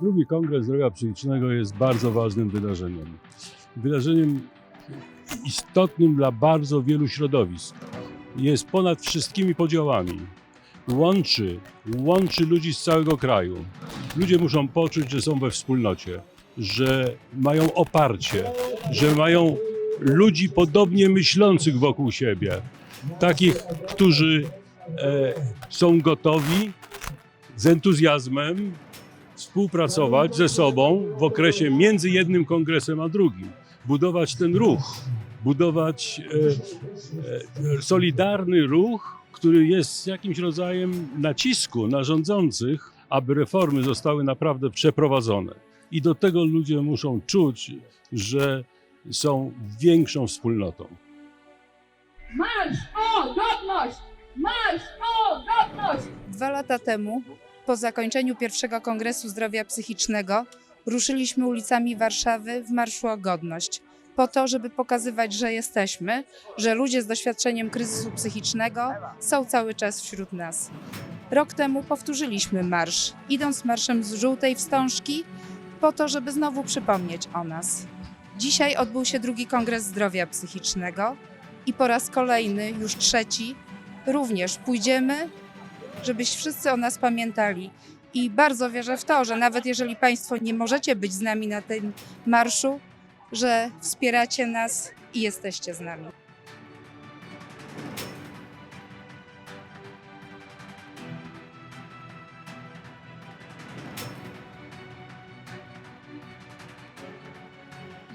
Drugi Kongres Zdrowia Psychicznego jest bardzo ważnym wydarzeniem. Wydarzeniem istotnym dla bardzo wielu środowisk. Jest ponad wszystkimi podziałami. Łączy, łączy ludzi z całego kraju. Ludzie muszą poczuć, że są we wspólnocie, że mają oparcie, że mają ludzi podobnie myślących wokół siebie. Takich, którzy e, są gotowi z entuzjazmem współpracować ze sobą w okresie między jednym kongresem a drugim. Budować ten ruch, budować e, e, solidarny ruch, który jest jakimś rodzajem nacisku na rządzących, aby reformy zostały naprawdę przeprowadzone. I do tego ludzie muszą czuć, że są większą wspólnotą. Marsz o godność! Marsz o godność! Dwa lata temu, po zakończeniu pierwszego Kongresu Zdrowia Psychicznego, ruszyliśmy ulicami Warszawy w Marszu o Godność. Po to, żeby pokazywać, że jesteśmy, że ludzie z doświadczeniem kryzysu psychicznego są cały czas wśród nas. Rok temu powtórzyliśmy marsz, idąc marszem z żółtej wstążki, po to, żeby znowu przypomnieć o nas. Dzisiaj odbył się drugi Kongres Zdrowia Psychicznego i po raz kolejny, już trzeci, również pójdziemy żebyś wszyscy o nas pamiętali. I bardzo wierzę w to, że nawet jeżeli Państwo nie możecie być z nami na tym marszu, że wspieracie nas i jesteście z nami.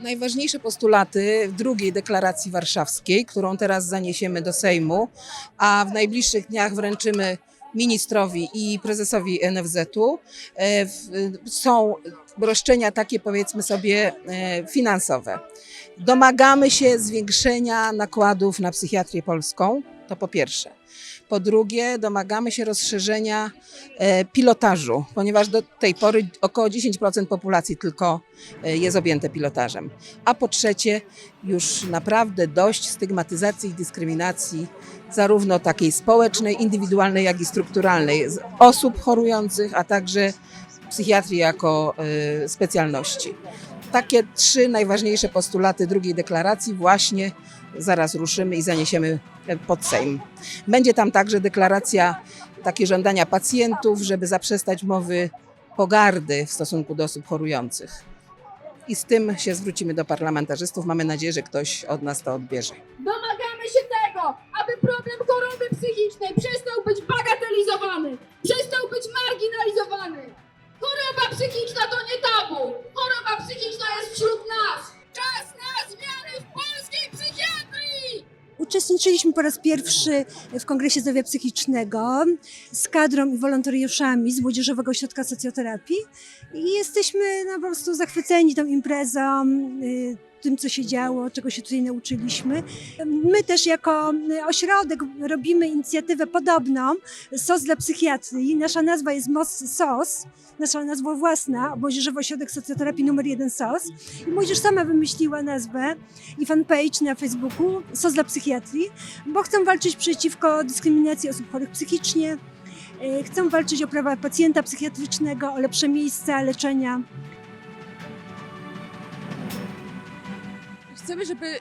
Najważniejsze postulaty w drugiej deklaracji warszawskiej, którą teraz zaniesiemy do Sejmu, a w najbliższych dniach wręczymy ministrowi i prezesowi NFZ-u, e, są roszczenia takie powiedzmy sobie e, finansowe. Domagamy się zwiększenia nakładów na psychiatrię polską, to po pierwsze. Po drugie, domagamy się rozszerzenia e, pilotażu, ponieważ do tej pory około 10% populacji tylko e, jest objęte pilotażem. A po trzecie, już naprawdę dość stygmatyzacji i dyskryminacji, zarówno takiej społecznej, indywidualnej, jak i strukturalnej osób chorujących, a także psychiatrii jako e, specjalności. Takie trzy najważniejsze postulaty drugiej deklaracji właśnie zaraz ruszymy i zaniesiemy e, pod Sejm. Będzie tam także deklaracja, takie żądania pacjentów, żeby zaprzestać mowy pogardy w stosunku do osób chorujących. I z tym się zwrócimy do parlamentarzystów. Mamy nadzieję, że ktoś od nas to odbierze. Domagamy się tego, aby problem choroby psychicznej przestał być bagatelizowany, przestał być marginalizowany. Choroba psychiczna to nie tabu. Psychiczna jest wśród nas. Czas na zmiany w polskiej psychiatrii! Uczestniczyliśmy po raz pierwszy w Kongresie Zdrowia Psychicznego z kadrą i wolontariuszami z Młodzieżowego Ośrodka Socjoterapii i jesteśmy no, po prostu zachwyceni tą imprezą, y, tym co się działo, czego się tutaj nauczyliśmy. My też jako ośrodek robimy inicjatywę podobną, SOS dla psychiatrii. Nasza nazwa jest MOS SOS, nasza nazwa własna, Młodzieżowy Ośrodek Socjoterapii numer 1 SOS. I młodzież sama wymyśliła nazwę i fanpage na Facebooku SOS dla psychiatrii, bo chcą walczyć przeciwko dyskryminacji osób chorych psychicznie, e, chcą walczyć o prawa pacjenta psychiatrycznego, o lepsze miejsca leczenia. Chcemy, żeby y,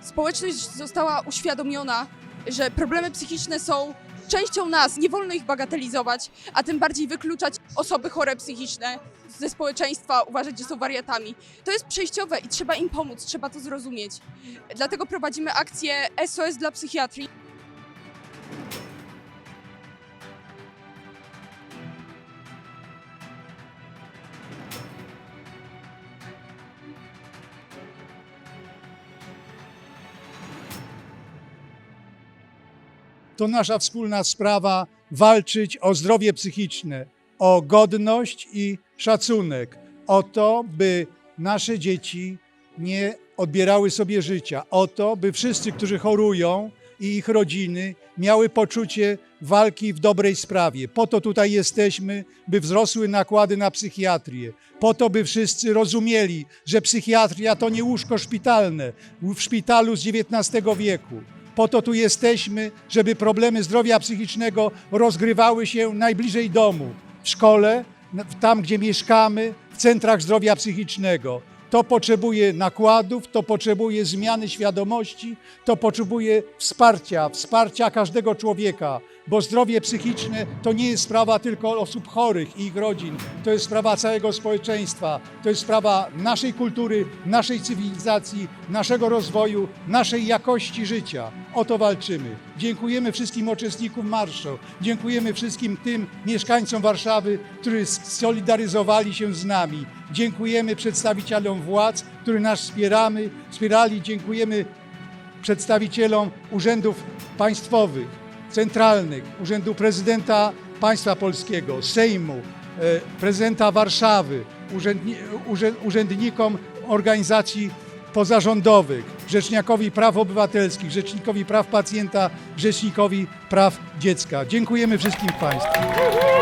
społeczność została uświadomiona, że problemy psychiczne są częścią nas, nie wolno ich bagatelizować, a tym bardziej wykluczać osoby chore psychiczne ze społeczeństwa, uważać, że są wariatami. To jest przejściowe i trzeba im pomóc, trzeba to zrozumieć. Dlatego prowadzimy akcję SOS dla psychiatrii. To nasza wspólna sprawa walczyć o zdrowie psychiczne, o godność i szacunek, o to, by nasze dzieci nie odbierały sobie życia, o to, by wszyscy, którzy chorują i ich rodziny miały poczucie walki w dobrej sprawie. Po to tutaj jesteśmy, by wzrosły nakłady na psychiatrię. Po to, by wszyscy rozumieli, że psychiatria to nie łóżko szpitalne w szpitalu z XIX wieku. Po to tu jesteśmy, żeby problemy zdrowia psychicznego rozgrywały się najbliżej domu, w szkole, tam, gdzie mieszkamy, w centrach zdrowia psychicznego. To potrzebuje nakładów, to potrzebuje zmiany świadomości, to potrzebuje wsparcia, wsparcia każdego człowieka, bo zdrowie psychiczne to nie jest sprawa tylko osób chorych i ich rodzin, to jest sprawa całego społeczeństwa, to jest sprawa naszej kultury, naszej cywilizacji, naszego rozwoju, naszej jakości życia. O to walczymy. Dziękujemy wszystkim uczestnikom marszu, dziękujemy wszystkim tym mieszkańcom Warszawy, którzy solidaryzowali się z nami. Dziękujemy przedstawicielom władz, którzy nas wspieramy, wspierali. Dziękujemy przedstawicielom urzędów państwowych, centralnych, Urzędu Prezydenta Państwa Polskiego, Sejmu, e, prezydenta Warszawy, urzędni, urzę- urzędnikom organizacji pozarządowych, Rzecznikowi Praw Obywatelskich, Rzecznikowi Praw Pacjenta, Rzecznikowi Praw Dziecka. Dziękujemy wszystkim Państwu.